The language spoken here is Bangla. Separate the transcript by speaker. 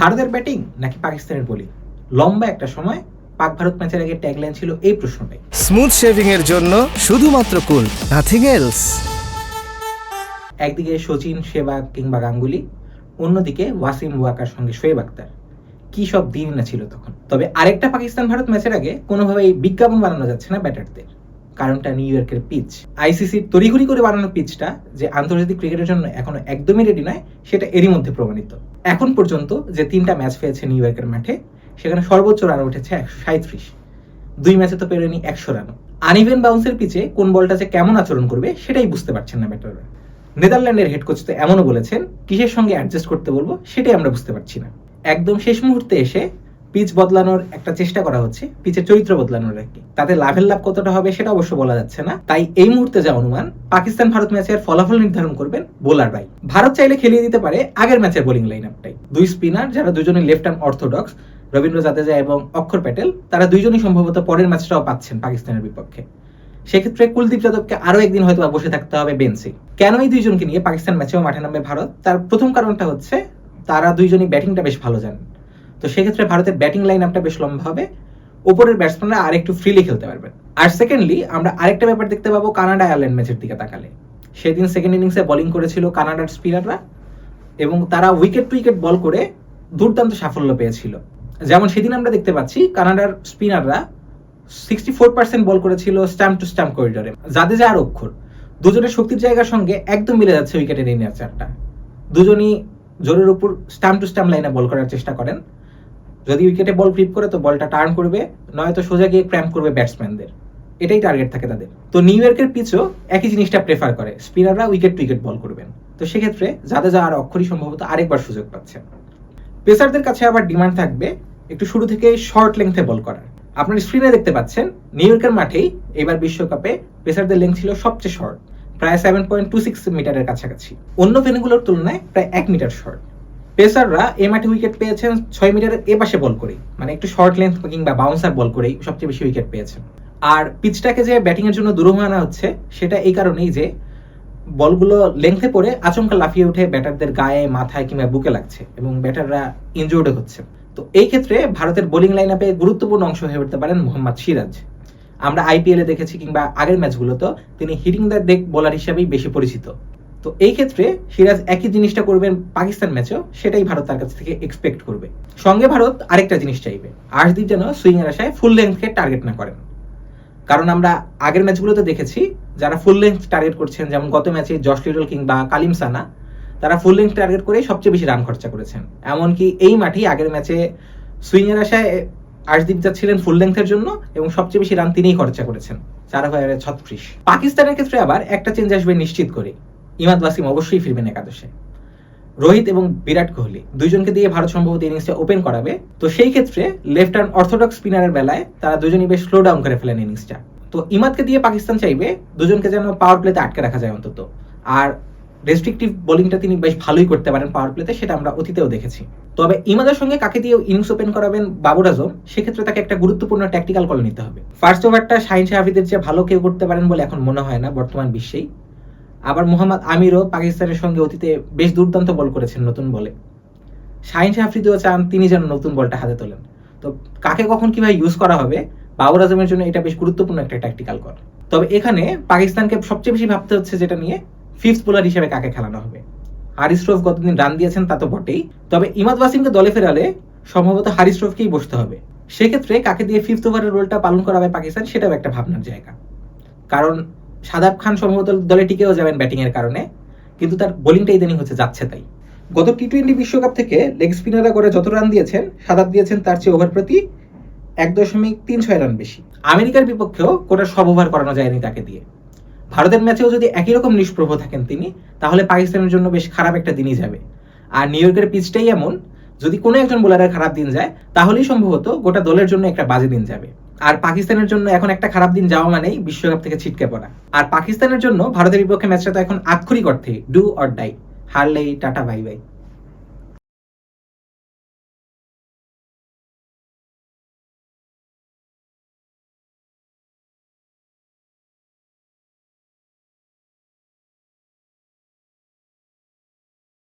Speaker 1: ভারতের ব্যাটিং নাকি পাকিস্তানের বোলিং? লম্বা একটা সময় পাক ভারত ম্যাচের আগে ট্যাগলাইন ছিল এই প্রশ্নটাই।
Speaker 2: স্মুথ শেভিং এর জন্য শুধুমাত্র কুল নাথিং এলস
Speaker 1: একদিকে সচিন সেবাগ কিংবা গাঙ্গুলি অন্যদিকে ওয়াসিম ওয়াকার সঙ্গে শোয়েব আক্তার কি সব দিন না ছিল তখন। তবে আরেকটা পাকিস্তান ভারত ম্যাচের আগে কোনোভাবেই বিজ্ঞাপন বানানো যাচ্ছে না ব্যাটারদের। কারণটা নিউ ইয়র্কের পিচ আইসিসির তড়িঘড়ি করে বানানো পিচটা যে আন্তর্জাতিক ক্রিকেটের জন্য এখনও একদমই রেডি নয়, সেটা এরই মধ্যে প্রমাণিত। এখন পর্যন্ত যে তিনটা ম্যাচ পেয়েছে নিউ ইয়র্কের মাঠে, সেখানে সর্বোচ্চ রান উঠেছে একশো সাঁত্রিশ দুই ম্যাচে তো পেরোয়নি একশো রানও আনইভেন বাউন্সের পিচে কোন বলটা যে কেমন আচরণ করবে, সেটাই বুঝতে পারছেন না ব্যাটাররা নেদারল্যান্ডের হেড কোচ তো এমনও বলেছেন, কিসের সঙ্গে অ্যাডজাস্ট করতে বলব, সেটাই আমরা বুঝতে পারছি না। একদম শেষ মুহূর্তে এসে পিচ বদলানোর একটা চেষ্টা করা হচ্ছে, পিচের চরিত্র বদলানোর আর কি। তাতে লাভের লাভ কতটা হবে সেটা অবশ্য বলা যাচ্ছে না। তাই এই মুহূর্তে যা অনুমান, পাকিস্তান ভারত ম্যাচের ফলাফল নির্ধারণ করবেন বোলার বাই ভারত চাইলে খেলিয়ে দিতে পারে আগের ম্যাচের বোলিং লাইন আপটাই দুই স্পিনার যারা দুজনে left arm orthodox Ravindra Jadeja এবং অক্ষর প্যাটেল, তারা দুইজনই সম্ভবত পরের ম্যাচটাও পাচ্ছেন পাকিস্তানের বিপক্ষে। সেক্ষেত্রে কুলদীপ যাদবকে আরও একদিন হয়তো বসে থাকতে হবে বেঞ্চে কেন এই দুইজনকে নিয়ে পাকিস্তান ম্যাচেও মাঠে নামবে ভারত? তার প্রথম কারণটা হচ্ছে, তারা দুইজনই ব্যাটিংটা বেশ ভালো জানেন। তো সেক্ষেত্রে ভারতের ব্যাটিং লাইন আপটা বেশ লম্বা হবে ওপরের ব্যাটসম্যানরা আর একটু ফ্রিলি খেলতে পারবেন। আর সেকেন্ডলি আমরা আরেকটা ব্যাপার দেখতে পাবো কানাডা আয়ারল্যান্ড ম্যাচের দিকে তাকালে। সেদিন সেকেন্ড ইনিংসে বোলিং করেছিল কানাডার স্পিনাররা এবং তারা উইকেট টু উইকেট বল করে দুর্দান্ত সাফল্য পেয়েছিল। যেমন সেদিন আমরা দেখতে পাচ্ছি কানাডার স্পিনাররা সিক্সটি ফোর পার্সেন্ট বল করেছিল স্ট্যাম্প টু স্ট্যাম্প করিডরে যা আর অক্ষর, দুজনের শক্তির জায়গার সঙ্গে একদম মিলে যাচ্ছে উইকেটের এই চারটা। দুজনই জোরের উপর স্ট্যাম্প টু স্ট্যাম্প লাইনে বল করার চেষ্টা করেন। যদি উইকেটে বল ফ্লিপ করে তো বলটা টার্ন করবে, নয়তো সোজা গিয়ে ক্র্যাম্প করবে ব্যাটসম্যানদের এটাই টার্গেট থাকে তাদের। তো নিউ ইয়র্কের পিচও একই জিনিসটা প্রেফার করে। স্পিনাররা উইকেট টু উইকেট বল করবেন। তো সেক্ষেত্রে যা আর অক্ষরই সম্ভবত আরেকবার সুযোগ পাচ্ছে পেসারদের কাছে আবার ডিমান্ড থাকবে একটু শুরু থেকে শর্ট লেন্থে বল করার। আপনার স্ক্রিনে দেখতে পাচ্ছেন নিউ ইয়র্কের মাঠেই এবার বিশ্বকাপে পেসারদের লেন্থ ছিল সবচেয়ে শর্ট প্রায় সেভেন পয়েন্ট টু সিক্স মিটারের কাছাকাছি। অন্য ভেনুগুলোর তুলনায় প্রায় এক মিটার শর্ট পেসাররা এ মাঠে উইকেট পেয়েছেন ছয় মিটারের এ পাশে বল করে মানে একটু শর্ট লেন্থ কিংবা বাউন্সার বল করেই সবচেয়ে বেশি উইকেট পেয়েছেন। আর পিচটাকে যে ব্যাটিং এর জন্য দুরূহ আনা হচ্ছে, সেটা এই কারণেই যে বলগুলো লেংথে পড়ে আচমকা লাফিয়ে উঠে ব্যাটারদের গায়ে, মাথায় কিংবা বুকে লাগছে এবং ব্যাটাররা ইনজুর্ড হচ্ছে। তো এই ক্ষেত্রে ভারতের বোলিং লাইন আপে গুরুত্বপূর্ণ অংশ হয়ে উঠতে পারেন মোহাম্মদ সিরাজ। আমরা আইপিএলে দেখেছি কিংবা আগের ম্যাচগুলোতে তিনি হিটিং দ্য ডেক বোলার হিসেবেই বেশি পরিচিত। তো এই ক্ষেত্রে সিরাজ একই জিনিসটা করবেন পাকিস্তান ম্যাচেও সেটাই ভারত তার কাছ থেকে এক্সপেক্ট করবে। সঙ্গে ভারত আরেকটা জিনিস চাইবে, আর্শদীপ যেন সুইং এর আশায় ফুল লেন্থকে টার্গেট না করেন। কারণ আমরা আগের ম্যাচগুলোতে দেখেছি, যারা ফুল লেন্থ টার্গেট করছেন, যেমন গত ম্যাচে জশ লিটল কিংবা কালিম সানা, তারা ফুল লেন্থ টার্গেট করেই সবচেয়ে বেশি রান খরচা করেছেন। এমনকি এই মাঠেই আগের ম্যাচে সুইংয়ের আশায় আর্শদীপ যাচ্ছিলেন ফুল লেন্থের জন্য এবং সবচেয়ে বেশি রান তিনিই খরচা করেছেন, চার ওভারে ছত্রিশ। পাকিস্তানের ক্ষেত্রে আবার একটা চেঞ্জ আসবে নিশ্চিত করে ইমাদ ওয়াসিম অবশ্যই ফিরবেন একাদশে। রোহিত এবং বিরাট কোহলি দুইজনকে দিয়ে ভারত সম্ভবত ইনিংসটা ওপেন করাবে। তো সেই ক্ষেত্রে লেফট আর্ম অর্থোডক্স স্পিনারের বেলায় তারা দুজনই বেশ স্লো ডাউন করে ফেলেন ইনিংসটা। তো ইমাদকে দিয়ে পাকিস্তান চাইবে দুজনকে যেন পাওয়ার প্লেতে আটকে রাখা যায় অন্তত। আর রেস্ট্রিকটিভ বোলিংটা তিনি বেশ ভালোই করতে পারেন পাওয়ার প্লেতে সেটা আমরা অতীতেও দেখেছি। তবে ইমাদের সঙ্গে কাকে দিয়ে ইনিংস ওপেন করাবেন বাবুর আজম, সেক্ষেত্রে তাকে একটা গুরুত্বপূর্ণ ট্যাকটিক্যাল কল নিতে হবে। ফার্স্ট ওভারটা শাহিন শাহাফিদের যে ভালো কেউ করতে পারেন বলে এখন মনে হয় না বর্তমান বিশ্বেই। আবার মোহাম্মদ আমিরও পাকিস্তানের সঙ্গে অতীতে বেশ দুর্দান্ত বল করেছেন নতুন বলে। শাহিন শাহফ্রিদিও চান তিনি যেন নতুন বলটা হাতে তোলেন। তো কাকে কখন কীভাবে ইউজ করা হবে? বাবর আজমের জন্য এটা বেশ গুরুত্বপূর্ণ একটা ট্যাকটিক্যাল কল তবে এখানে পাকিস্তানকে সবচেয়ে বেশি ভাবতে হচ্ছে যেটা নিয়ে ফিফথ বোলার হিসেবে কাকে খেলানো হবে। হারিস রফ গতদিন রান দিয়েছেন, তা তো বটেই। তবে ইমাদ ওয়াসিমকে দলে ফেরালে সম্ভবত হারিস রফকেই বসতে হবে। সেক্ষেত্রে কাকে দিয়ে ফিফথ ওভারের রোলটা পালন করা হবে পাকিস্তান, সেটাও একটা ভাবনার জায়গা। কারণ সাদাব খান সম্ভবত দলে টিকেও যাবেন ব্যাটিং এর কারণে, কিন্তু তার বোলিংটা ইদানিং হচ্ছে যাচ্ছে তাই। গত টি টোয়েন্টি বিশ্বকাপ থেকে লেগ স্পিনাররা করে যত রান দিয়েছেন, সাদাব দিয়েছেন তার চেয়ে ওভার প্রতি এক দশমিক তিন ছয় রান বেশি। আমেরিকার বিপক্ষেও কোটা সব ওভার করানো যায়নি তাকে দিয়ে। ভারতের ম্যাচেও যদি একই রকম নিষ্প্রভ থাকেন তিনি, তাহলে পাকিস্তানের জন্য বেশ খারাপ একটা দিনই যাবে। আর নিউ ইয়র্কের পিচটাই এমন, যদি কোনো একজন বোলারের খারাপ দিন যায়, তাহলেই সম্ভবত গোটা দলের জন্য একটা বাজে দিন যাবে। আর পাকিস্তানের জন্য এখন একটা খারাপ দিন যাওয়া মানেই বিশ্বকাপ থেকে ছিটকে পড়া। আর পাকিস্তানের জন্য ভারতের বিপক্ষে ম্যাচটা তো এখন আক্ষরিক অর্থে ডু অর ডাই হারলেই টাটা বাই বাই